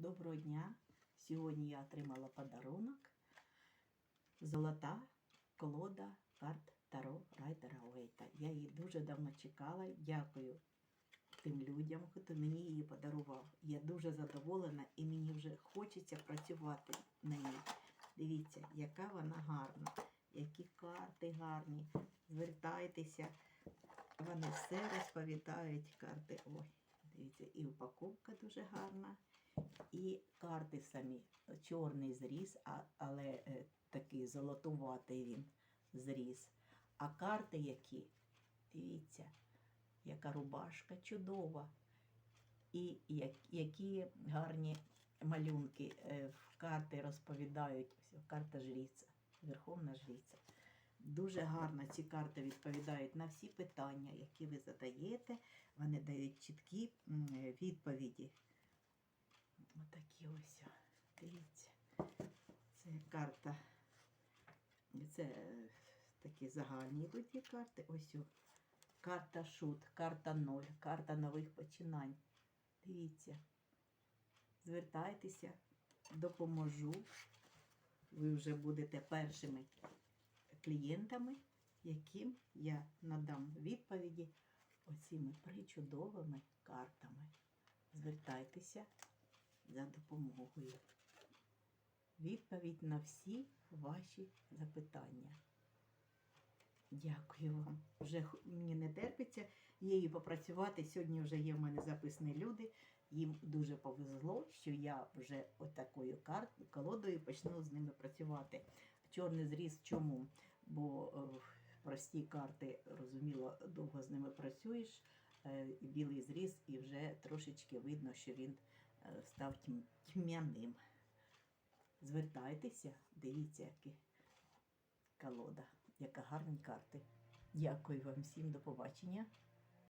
Доброго дня! Сьогодні я отримала подарунок. Золота колода карт Таро Райдера Уейта. Я її дуже давно чекала. Дякую тим людям, хто мені її подарував. Я дуже задоволена і мені вже хочеться працювати на ній. Дивіться, яка вона гарна, які карти гарні. Звертайтеся, вони все розповідають карти. Ой, дивіться, і упаковка дуже гарна. І карти самі. Чорний зріз, але е, такий золотуватий він зріз. А карти які? Дивіться, яка рубашка чудова. І які гарні малюнки е, в карти розповідають. Карта жріця, Верховна жріця. Дуже гарно ці карти відповідають на всі питання, які ви задаєте. Вони дають чіткі відповіді. Отакі ось. Дивіться. Це карта. Це е, такі загальні йдуть ті карти. Ось. о. Карта шут, карта ноль, карта нових починань. Дивіться. Звертайтеся, допоможу. Ви вже будете першими клієнтами, яким я надам відповіді оціми причудовими картами. Звертайтеся за допомогою. Відповідь на всі ваші запитання. Дякую вам. Вже мені не терпиться її попрацювати. Сьогодні вже є в мене записані люди. Їм дуже повезло, що я вже отакою карт, колодою почну з ними працювати. Чорний зріз чому? Бо е, прості карти, розуміло, довго з ними працюєш, е, білий зріз, і вже трошечки видно, що він став тьмяним. Звертайтеся, дивіться, яка колода, яка гарні карти. Дякую вам всім, до побачення.